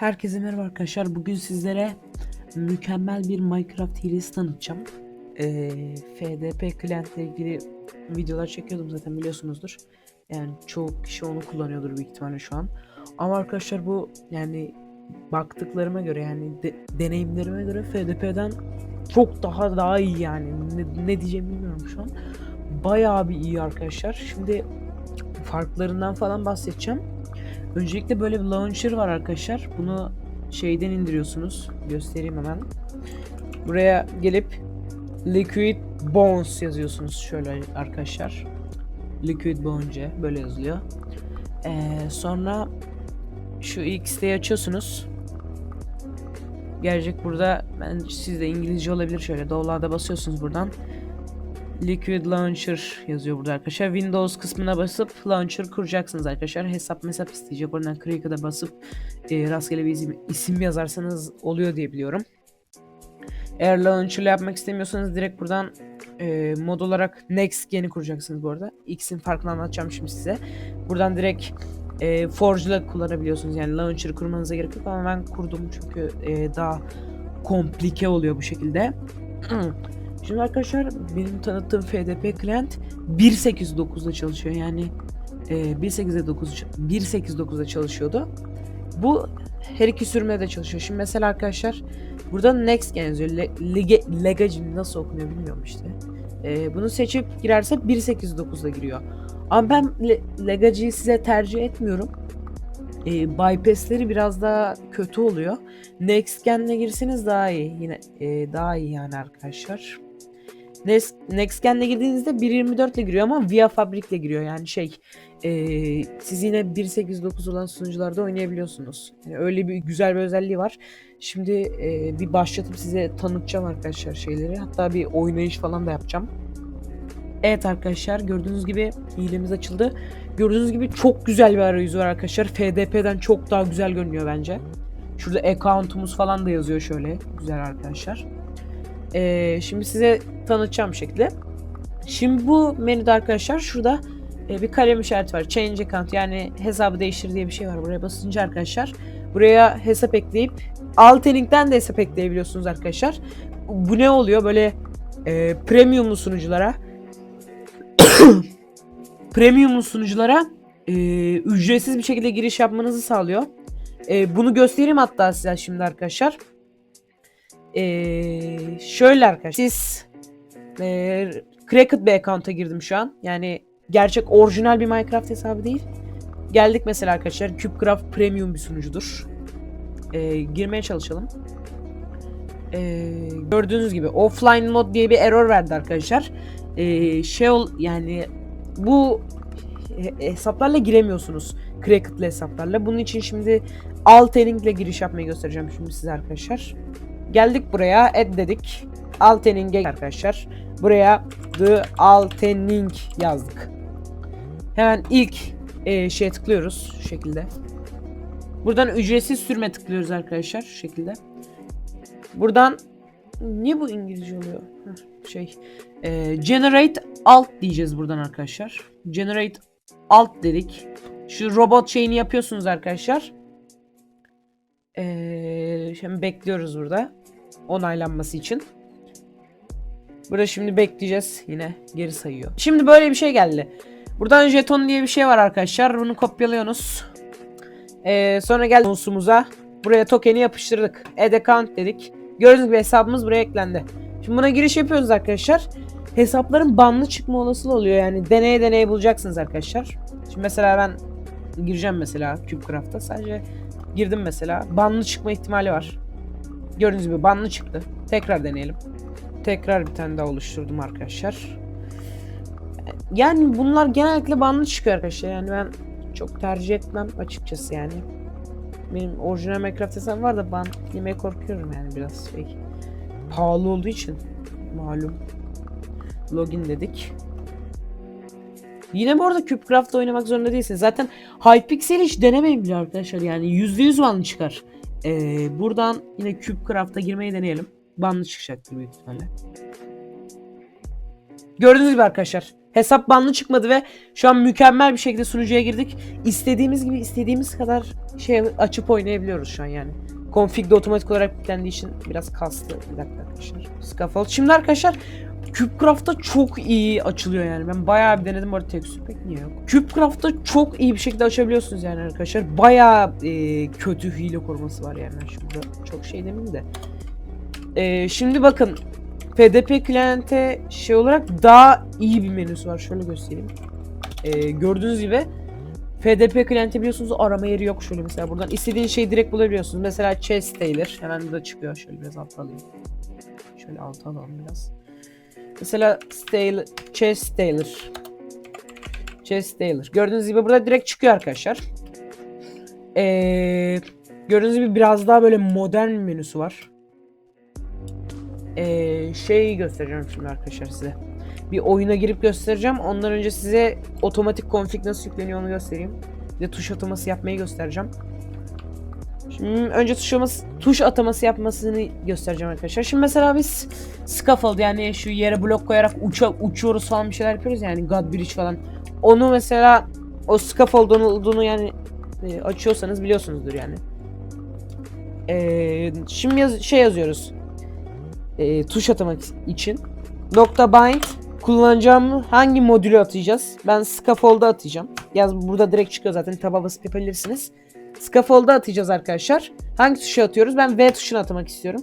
Herkese merhaba arkadaşlar. Bugün sizlere mükemmel bir Minecraft hilesi tanıtacağım. Ee, FDP Client ile ilgili videolar çekiyordum zaten biliyorsunuzdur. Yani çoğu kişi onu kullanıyordur büyük ihtimalle şu an. Ama arkadaşlar bu yani baktıklarıma göre yani de- deneyimlerime göre FDP'den çok daha daha iyi yani. Ne, ne diyeceğimi bilmiyorum şu an. Bayağı bir iyi arkadaşlar. Şimdi farklarından falan bahsedeceğim. Öncelikle böyle bir launcher var arkadaşlar. Bunu şeyden indiriyorsunuz. Göstereyim hemen. Buraya gelip Liquid Bones yazıyorsunuz şöyle arkadaşlar. Liquid Bones böyle yazılıyor. Ee, sonra şu X'teyi açıyorsunuz. Gelecek burada ben sizde İngilizce olabilir şöyle download'a basıyorsunuz buradan. Liquid Launcher yazıyor burada arkadaşlar. Windows kısmına basıp Launcher kuracaksınız arkadaşlar. Hesap mesap isteyecek. Oradan Create'a basıp e, rastgele bir isim, isim yazarsanız oluyor diye biliyorum. Eğer Launcher yapmak istemiyorsanız direkt buradan e, mod olarak Next Gen'i kuracaksınız bu arada. X'in farkını anlatacağım şimdi size. Buradan direkt e, Forge'la kullanabiliyorsunuz. Yani Launcher kurmanıza gerek yok ama ben kurdum çünkü e, daha komplike oluyor bu şekilde. Şimdi arkadaşlar benim tanıttığım FDP Client 1.8.9'da çalışıyor yani e, 1.8'de 9 1.8.9'da çalışıyordu. Bu her iki sürümde de çalışıyor. Şimdi mesela arkadaşlar burada Next yazıyor. Le, Lega, Legacy nasıl okunuyor bilmiyorum işte. E, bunu seçip girerse 1.8.9'da giriyor. Ama ben Le, Legacy'yi size tercih etmiyorum. E, bypass'leri biraz daha kötü oluyor. Next Gen'le girseniz daha iyi. Yine e, daha iyi yani arkadaşlar. Next, Nextgen'le girdiğinizde 1.24 ile giriyor ama Via Fabric ile giriyor. Yani şey e, siz yine 1.8.9 olan sunucularda oynayabiliyorsunuz. Yani öyle bir güzel bir özelliği var. Şimdi e, bir başlatıp size tanıtacağım arkadaşlar şeyleri. Hatta bir oynayış falan da yapacağım. Evet arkadaşlar gördüğünüz gibi hilemiz açıldı. Gördüğünüz gibi çok güzel bir arayüzü var arkadaşlar. FDP'den çok daha güzel görünüyor bence. Şurada account'umuz falan da yazıyor şöyle. Güzel arkadaşlar. Ee, şimdi size tanıtacağım şekilde. Şimdi bu menüde arkadaşlar şurada e, bir kalem işareti var. Change account yani hesabı değiştir diye bir şey var. Buraya basınca arkadaşlar buraya hesap ekleyip Altelink'ten de hesap ekleyebiliyorsunuz arkadaşlar. Bu ne oluyor? Böyle e, premium sunuculara premium sunuculara e, ücretsiz bir şekilde giriş yapmanızı sağlıyor. E, bunu göstereyim hatta size şimdi arkadaşlar. Ee, şöyle arkadaşlar. Siz e, Cracked bir account'a girdim şu an. Yani gerçek orijinal bir Minecraft hesabı değil. Geldik mesela arkadaşlar. CubeCraft Premium bir sunucudur. Ee, girmeye çalışalım. Ee, gördüğünüz gibi offline mod diye bir error verdi arkadaşlar. Ee, şey ol yani bu he- hesaplarla giremiyorsunuz. Cracked'lı hesaplarla. Bunun için şimdi Altenink ile giriş yapmayı göstereceğim şimdi size arkadaşlar. Geldik buraya add dedik. Altening'e arkadaşlar. Buraya the Altening yazdık. Hemen ilk e, şeye tıklıyoruz şu şekilde. Buradan ücretsiz sürme tıklıyoruz arkadaşlar şu şekilde. Buradan niye bu İngilizce oluyor? Şey e, generate alt diyeceğiz buradan arkadaşlar. Generate alt dedik. Şu robot şeyini yapıyorsunuz arkadaşlar. Ee, şimdi bekliyoruz burada. Onaylanması için. Burada şimdi bekleyeceğiz. Yine geri sayıyor. Şimdi böyle bir şey geldi. Buradan jeton diye bir şey var arkadaşlar. Bunu kopyalıyorsunuz. Ee, sonra geldi bonusumuza. Buraya token'i yapıştırdık. Add account dedik. Gördüğünüz gibi hesabımız buraya eklendi. Şimdi buna giriş yapıyoruz arkadaşlar. Hesapların banlı çıkma olasılığı oluyor. Yani deneye deneye bulacaksınız arkadaşlar. Şimdi mesela ben gireceğim mesela CubeCraft'a. Sadece girdim mesela. Banlı çıkma ihtimali var. Gördüğünüz gibi banlı çıktı. Tekrar deneyelim. Tekrar bir tane daha oluşturdum arkadaşlar. Yani bunlar genellikle banlı çıkıyor arkadaşlar. Yani ben çok tercih etmem açıkçası yani. Benim orijinal Minecraft hesabım var da ban yemeye korkuyorum yani biraz şey. Pahalı olduğu için malum. Login dedik. Yine bu arada CubeCraft'ta oynamak zorunda değilsiniz. Zaten Hypixel hiç denemeyin bile arkadaşlar. Yani %100 banlı çıkar. Ee, buradan yine CubeCraft'a girmeyi deneyelim. Banlı çıkacaktır büyük ihtimalle. Gördüğünüz gibi arkadaşlar. Hesap banlı çıkmadı ve şu an mükemmel bir şekilde sunucuya girdik. İstediğimiz gibi istediğimiz kadar şey açıp oynayabiliyoruz şu an yani. Config de otomatik olarak yüklendiği için biraz kastı. Bir dakika arkadaşlar. Scaffold. Şimdi arkadaşlar CubeCraft'ta çok iyi açılıyor yani. Ben bayağı bir denedim bu arada tekstür pek niye yok. CubeCraft'ta çok iyi bir şekilde açabiliyorsunuz yani arkadaşlar. Bayağı e, kötü hile koruması var yani. Şimdi çok şey demeyeyim de. E, şimdi bakın FDP kliente şey olarak daha iyi bir menüsü var. Şöyle göstereyim. E, gördüğünüz gibi FDP kliente biliyorsunuz arama yeri yok şöyle mesela buradan istediğiniz şeyi direkt bulabiliyorsunuz. Mesela chest tailor hemen burada çıkıyor. Şöyle biraz alta alayım. Şöyle alta alalım biraz. Mesela Taylor, Chess Taylor. Chess Taylor. Gördüğünüz gibi burada direkt çıkıyor arkadaşlar. Ee, gördüğünüz gibi biraz daha böyle modern menüsü var. Ee, şeyi göstereceğim şimdi arkadaşlar size. Bir oyuna girip göstereceğim. Ondan önce size otomatik config nasıl yükleniyor onu göstereyim. Bir de tuş ataması yapmayı göstereceğim. Şimdi önce tuş ataması, tuş ataması yapmasını göstereceğim arkadaşlar. Şimdi mesela biz scaffold yani şu yere blok koyarak uça, uçuyoruz falan bir şeyler yapıyoruz yani God Bridge falan. Onu mesela o scaffold olduğunu yani e, açıyorsanız biliyorsunuzdur yani. E, şimdi yaz, şey yazıyoruz. E, tuş atamak için. Nokta bind kullanacağım hangi modülü atacağız? Ben scaffold'a atacağım. Yaz burada direkt çıkıyor zaten taba basıp yapabilirsiniz. Scaffold'a atacağız arkadaşlar. Hangi tuşa atıyoruz? Ben V tuşuna atamak istiyorum.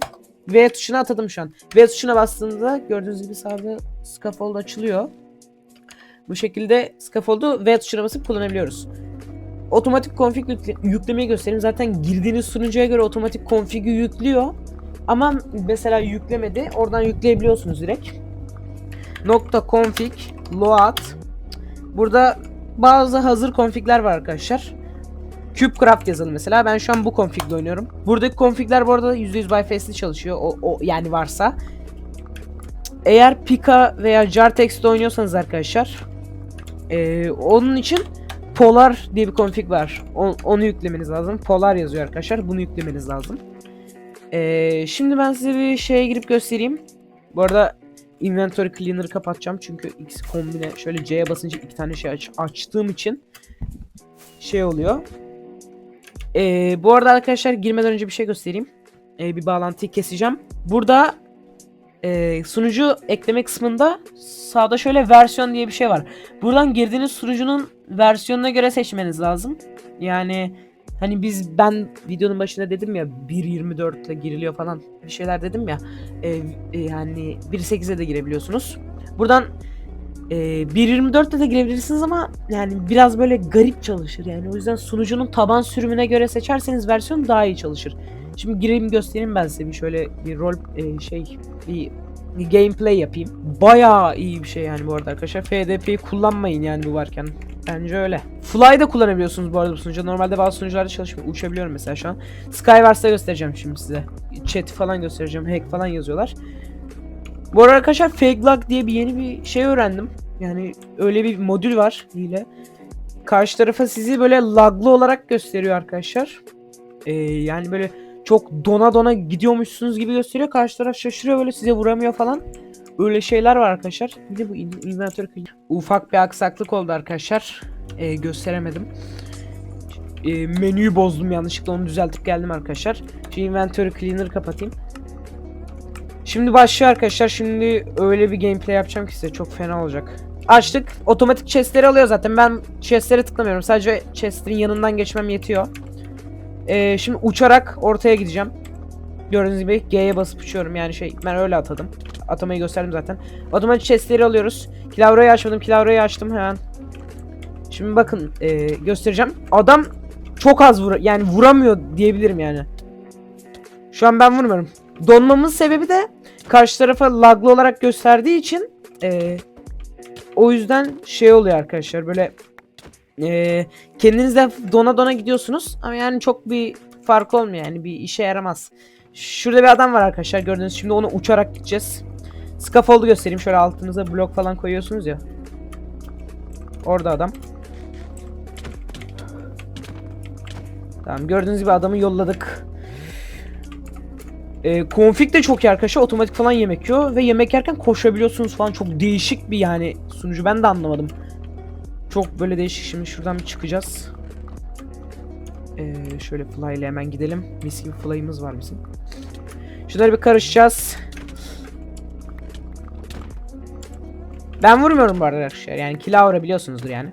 V tuşuna atadım şu an. V tuşuna bastığınızda gördüğünüz gibi sağda scaffold açılıyor. Bu şekilde scaffold'u V tuşuna basıp kullanabiliyoruz. Otomatik yükle yüklemeyi göstereyim. Zaten girdiğiniz sunucuya göre otomatik config'i yüklüyor. Ama mesela yüklemedi. Oradan yükleyebiliyorsunuz direkt. Nokta config load. Burada bazı hazır config'ler var arkadaşlar. CubeCraft yazalım mesela. Ben şu an bu configle oynuyorum. Buradaki configler bu arada %100 bypass'li çalışıyor. O, o yani varsa. Eğer Pika veya Jartex'te oynuyorsanız arkadaşlar ee, onun için Polar diye bir config var. O- onu yüklemeniz lazım. Polar yazıyor arkadaşlar. Bunu yüklemeniz lazım. Ee, şimdi ben size bir şeye girip göstereyim. Bu arada inventory cleaner'ı kapatacağım çünkü X kombine şöyle C'ye basınca iki tane şey aç- açtığım için şey oluyor. Ee, bu arada arkadaşlar girmeden önce bir şey göstereyim. Ee, bir bağlantıyı keseceğim. Burada e, sunucu ekleme kısmında sağda şöyle versiyon diye bir şey var. Buradan girdiğiniz sunucunun versiyonuna göre seçmeniz lazım. Yani hani biz ben videonun başında dedim ya 1.24 ile giriliyor falan bir şeyler dedim ya. E, e, yani 1.8'e de girebiliyorsunuz. Buradan e, 1.24'te de girebilirsiniz ama yani biraz böyle garip çalışır yani o yüzden sunucunun taban sürümüne göre seçerseniz versiyon daha iyi çalışır. Şimdi gireyim göstereyim ben size bir şöyle bir rol e, şey bir gameplay yapayım. Bayağı iyi bir şey yani bu arada arkadaşlar. FDP'yi kullanmayın yani bu varken. Bence öyle. Fly da kullanabiliyorsunuz bu arada bu sunucuda. Normalde bazı sunucularda çalışmıyor. Uçabiliyorum mesela şu an. Skywars'ta göstereceğim şimdi size. Chat falan göstereceğim. Hack falan yazıyorlar. Bu arada arkadaşlar fake lock diye bir yeni bir şey öğrendim. Yani öyle bir modül var hile. Karşı tarafa sizi böyle laglı olarak gösteriyor arkadaşlar. Ee, yani böyle çok dona dona gidiyormuşsunuz gibi gösteriyor. Karşı taraf şaşırıyor böyle size vuramıyor falan. Öyle şeyler var arkadaşlar. Bir de bu clean- Ufak bir aksaklık oldu arkadaşlar. Ee, gösteremedim. Ee, menüyü bozdum yanlışlıkla onu düzeltip geldim arkadaşlar. Şu inventory cleaner kapatayım. Şimdi başlıyor arkadaşlar. Şimdi öyle bir gameplay yapacağım ki size çok fena olacak. Açtık. Otomatik chestleri alıyor zaten. Ben chestlere tıklamıyorum. Sadece chestlerin yanından geçmem yetiyor. Ee, şimdi uçarak ortaya gideceğim. Gördüğünüz gibi G'ye basıp uçuyorum. Yani şey ben öyle atadım. Atamayı gösterdim zaten. Otomatik chestleri alıyoruz. Kilavrayı açmadım. Kilavrayı açtım hemen. Şimdi bakın ee, göstereceğim. Adam çok az vur yani vuramıyor diyebilirim yani. Şu an ben vurmuyorum. Donmamın sebebi de karşı tarafa laglı olarak gösterdiği için ee, o yüzden şey oluyor arkadaşlar böyle ee, kendiniz dona dona gidiyorsunuz ama yani çok bir fark olmuyor yani bir işe yaramaz. Şurada bir adam var arkadaşlar gördüğünüz şimdi onu uçarak gideceğiz. Scaffold'u göstereyim şöyle altınıza blok falan koyuyorsunuz ya. Orada adam. Tamam gördüğünüz gibi adamı yolladık. E, config de çok iyi arkadaşlar. Otomatik falan yemek yiyor ve yemek yerken koşabiliyorsunuz falan. Çok değişik bir yani sunucu. Ben de anlamadım. Çok böyle değişik. Şimdi şuradan bir çıkacağız. Ee, şöyle fly ile hemen gidelim. Mis gibi fly'ımız var bizim. Şunları bir karışacağız. Ben vurmuyorum bu arada arkadaşlar. Yani Kilaura biliyorsunuzdur yani.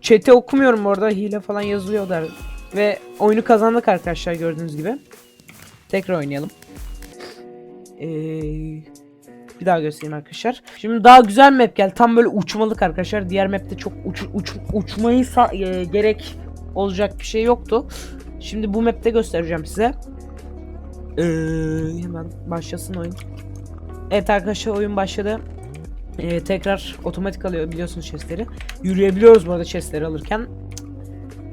Chat'i okumuyorum bu arada. Hile falan yazılıyor der. Ve oyunu kazandık arkadaşlar gördüğünüz gibi. Tekrar oynayalım. Ee, bir daha göstereyim arkadaşlar. Şimdi daha güzel map geldi. Tam böyle uçmalık arkadaşlar. Diğer map'te çok uç, uç, uçmayı e, gerek olacak bir şey yoktu. Şimdi bu map'te göstereceğim size. Ee, hemen başlasın oyun. Evet arkadaşlar oyun başladı. Ee, tekrar otomatik alıyor biliyorsunuz chestleri. Yürüyebiliyoruz bu arada chestleri alırken.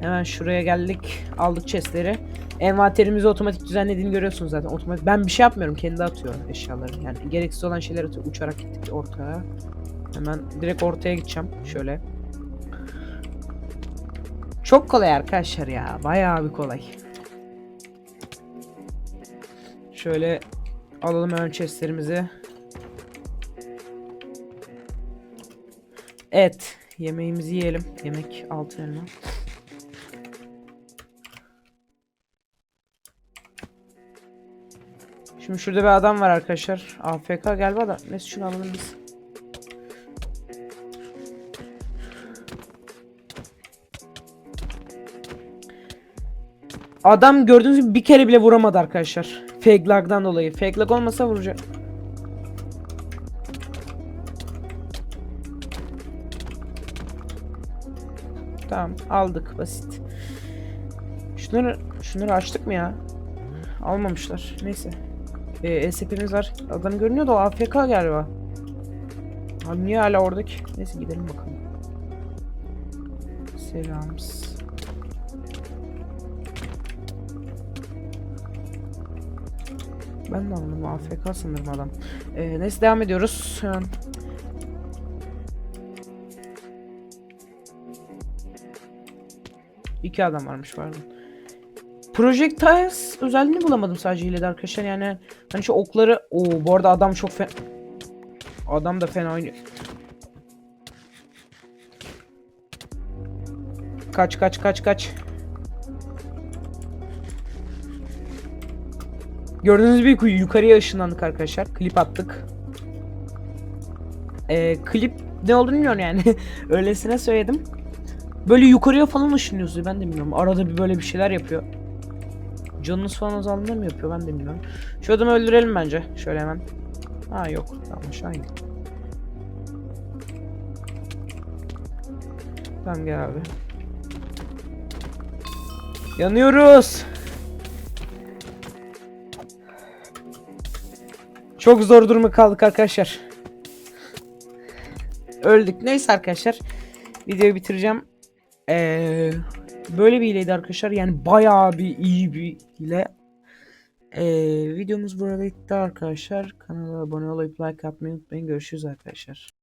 Hemen şuraya geldik. Aldık chestleri. Envanterimizi otomatik düzenlediğini görüyorsunuz zaten. Otomatik. Ben bir şey yapmıyorum. Kendi atıyor eşyaları. Yani gereksiz olan şeyler atıyor. Uçarak gittik ortaya. Hemen direkt ortaya gideceğim. Şöyle. Çok kolay arkadaşlar ya. Bayağı bir kolay. Şöyle alalım ön chestlerimizi. Evet. Yemeğimizi yiyelim. Yemek altı elma. Şimdi şurada bir adam var arkadaşlar. AFK galiba da. Neyse şunu alalım biz. Adam gördüğünüz gibi bir kere bile vuramadı arkadaşlar. Fake lag'dan dolayı. Fake lag olmasa vuracak. Tamam aldık basit. Şunları şunları açtık mı ya? Almamışlar. Neyse. Ee, SCP'miz var. Adam görünüyor da AFK galiba. Abi niye hala oradaki? Neyse gidelim bakalım. Selams. Ben de anladım. AFK sanırım adam. Ee, neyse devam ediyoruz. Hemen. İki adam varmış pardon. Projectiles özelliğini bulamadım sadece hilede arkadaşlar yani hani şu okları o bu arada adam çok fe adam da fena oynuyor. Kaç kaç kaç kaç. Gördüğünüz gibi yukarıya ışınlandık arkadaşlar. Klip attık. Ee, klip ne olduğunu bilmiyorum yani. Öylesine söyledim. Böyle yukarıya falan ışınlıyoruz ben de bilmiyorum. Arada bir böyle bir şeyler yapıyor. Canınız falan azaldığında mı yapıyor ben de bilmiyorum. Şu adamı öldürelim bence. Şöyle hemen. Ha yok. Aşağı in. Tamam gel abi. Yanıyoruz. Çok zor duruma kaldık arkadaşlar. Öldük. Neyse arkadaşlar. Videoyu bitireceğim. Ee, böyle bir hileydi arkadaşlar. Yani bayağı bir iyi bir hile. Ee, videomuz burada bitti arkadaşlar. Kanala abone olup like atmayı unutmayın. Görüşürüz arkadaşlar.